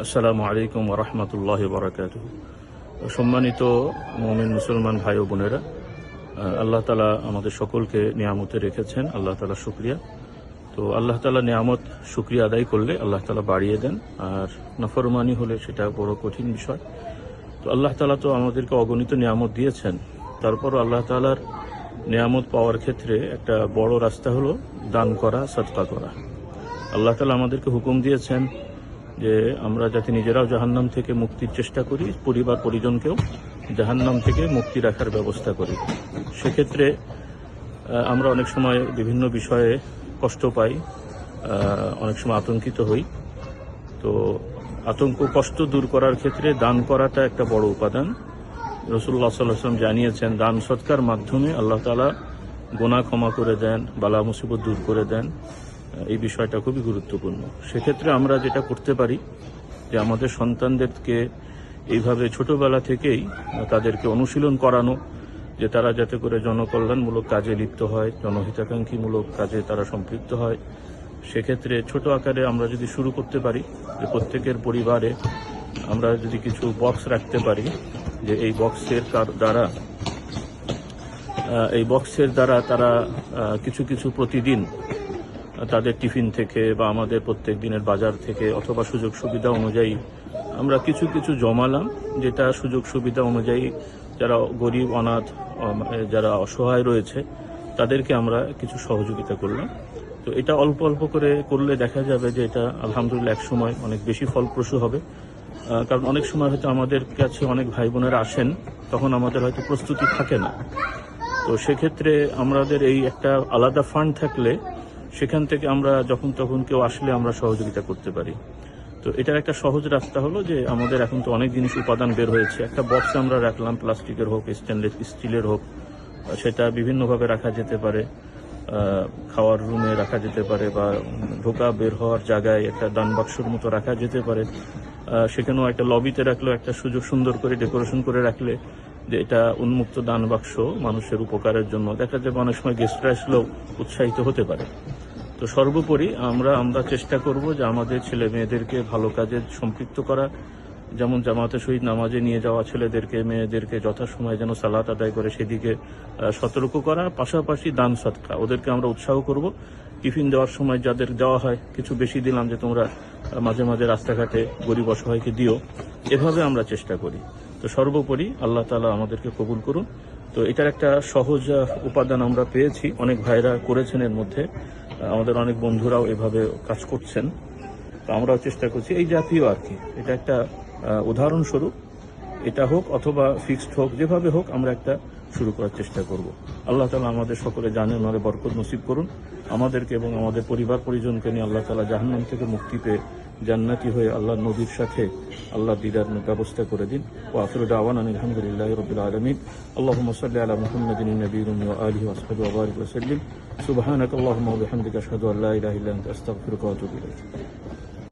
আসসালামু আলাইকুম রহমতুল্লাহ বারাকাত সম্মানিত মমিন মুসলমান ভাই ও বোনেরা, আল্লাহ তালা আমাদের সকলকে নিয়ামতে রেখেছেন, আল্লাহ তালা শুক্রিয়া। তো আল্লাহ তালা নিয়ামত, শুক্রিয়া আদায় করলে আল্লাহ তালা বাড়িয়ে দেন, আর নফরমানি হলে সেটা বড় কঠিন বিষয়। তো আল্লাহ তালা তো আমাদেরকে অগণিত নিয়ামত দিয়েছেন। তারপরও আল্লাহ তালার নিয়ামত পাওয়ার ক্ষেত্রে একটা বড় রাস্তা হলো দান করা সৎকা করা। আল্লাহ তালা আমাদেরকে হুকুম দিয়েছেন যে আমরা যাতে নিজেরাও জাহান্নাম থেকে মুক্তির চেষ্টা করি, পরিবার, পরিজনকেও জাহান্নাম থেকে মুক্তি রাখার ব্যবস্থা করি। সেক্ষেত্রে আমরা অনেক সময় বিভিন্ন বিষয়ে কষ্ট পাই অনেক সময় আতঙ্কিত হই। তো আতঙ্ক, কষ্ট দূর করার ক্ষেত্রে দান করাটা একটা বড় উপাদান। রসুল্লাহ সাল্লাম জানিয়েছেন, দান সৎকার মাধ্যমে আল্লাহ তালা গোনা ক্ষমা করে দেন, বালা মুসিবত দূর করে দেন। এই বিষয়টা খুবই গুরুত্বপূর্ণ। সেক্ষেত্রে আমরা যেটা করতে পারি যে আমাদের সন্তানদেরকে এইভাবে ছোটবেলা থেকেই তাদেরকে অনুশীলন করানো, যে তারা যাতে করে জনকল্যাণমূলক কাজে লিপ্ত হয়, জনহিতাকাঙ্ক্ষীমূলক কাজে তারা সম্পৃক্ত হয়। সেক্ষেত্রে ছোট আকারে আমরা যদি শুরু করতে পারি, যে প্রত্যেকের পরিবারে আমরা যদি কিছু বক্স রাখতে পারি, যে এই বক্সের দ্বারা এই বক্সের দ্বারা তারা কিছু কিছু প্রতিদিন তাদের টিফিন থেকে বা আমাদের প্রত্যেক দিনের বাজার থেকে অথবা সুযোগ সুবিধা অনুযায়ী আমরা কিছু কিছু জমালাম, যেটা সুযোগ সুবিধা অনুযায়ী যারা গরিব, অনাথ যারা অসহায় রয়েছে, তাদেরকে আমরা কিছু সহযোগিতা করলাম। তো এটা অল্প অল্প করে করলে দেখা যাবে যে এটা আলহামদুলিল্লাহ এক সময় অনেক বেশি ফলপ্রসূ হবে। কারণ অনেক সময় হয়তো আমাদের কাছে অনেক ভাই বোনেরা আসেন, তখন আমাদের হয়তো প্রস্তুতি থাকে না। তো সেক্ষেত্রে আমাদের এই একটা আলাদা ফান্ড থাকলে সেখান থেকে আমরা যখন তখন কেউ আসলে আমরা সহযোগিতা করতে পারি। তো এটার একটা সহজ রাস্তা হলো যে আমাদের এখন তো অনেক জিনিস উপাদান বের হয়েছে। একটা বক্স আমরা রাখলাম, প্লাস্টিকের হোক স্টেনলেস স্টিলের হোক, সেটা বিভিন্নভাবে রাখা যেতে পারে। খাওয়ার রুমে রাখা যেতে পারে বা ঢোকা বের হওয়ার জায়গায় একটা দান বাক্সর মতো রাখা যেতে পারে। সেখানেও একটা লবিতে রাখলেও একটা সুযোগ সুন্দর করে ডেকোরেশন করে রাখলে যে এটা উন্মুক্ত দান বাক্স মানুষের উপকারের জন্য। দেখা যাবে অনেক সময় গেস্টরা আসলেও উৎসাহিত হতে পারে। তো সর্বোপরি আমরা আমরা চেষ্টা করব যে আমাদের ছেলে মেয়েদেরকে ভালো কাজে সম্পৃক্ত করা। যেমন জামাতে শহীদ নামাজে নিয়ে যাওয়া ছেলেদেরকে, মেয়েদেরকে যথাসময়ে যেন সালাত আদায় করে সেদিকে সতর্ক করা। পাশাপাশি দান সৎকা ওদেরকে আমরা উৎসাহ করব। টিফিন দেওয়ার সময় যাদের দেওয়া হয়, কিছু বেশি দিলাম যে তোমরা মাঝে মাঝে রাস্তাঘাটে গরিব অসহায়কে দিও। এভাবে আমরা চেষ্টা করি। তো সর্বোপরি আল্লাহ তালা আমাদেরকে কবুল করুন। তো এটার একটা সহজ উপাদান আমরা পেয়েছি। অনেক ভাইরা করেছেন এর মধ্যে। আমাদের অনেক বন্ধুরাও এভাবে কাজ করছেন। তো আমরাও চেষ্টা করছি। এই জাতীয় আর কি। এটা একটা উদাহরণস্বরূপ। এটা হোক অথবা ফিক্সড হোক, যেভাবে হোক আমরা একটা শুরু করার চেষ্টা করব। আল্লাহ তালা আমাদের সকলে জানেন ওনারে বরকত নসিব করুন। আমাদেরকে এবং আমাদের পরিবার পরিজনকে নিয়ে আল্লাহ তালা জাহান্নাম থেকে মুক্তি পেয়ে জান্নাতি হয়ে আল্লাহ নদীর সাথে আল্লাহ দিদার ব্যবস্থা করে দিন ও আসলে দাওয়ান আলহামদুলিল্লাহ রবিল আলমিন আল্লাহ সাল্লি আলা মুহাম্মাদিন নবীর আলিহি ওয়াসহাবি ওয়া বারিক ওয়া সাল্লিম সুবহানাক আল্লাহুম্মা ওয়া বিহামদিকা আশহাদু আল্লা ইলাহা ইল্লা আনতা আস্তাগফিরুকা ওয়া আতুবু ইলাইক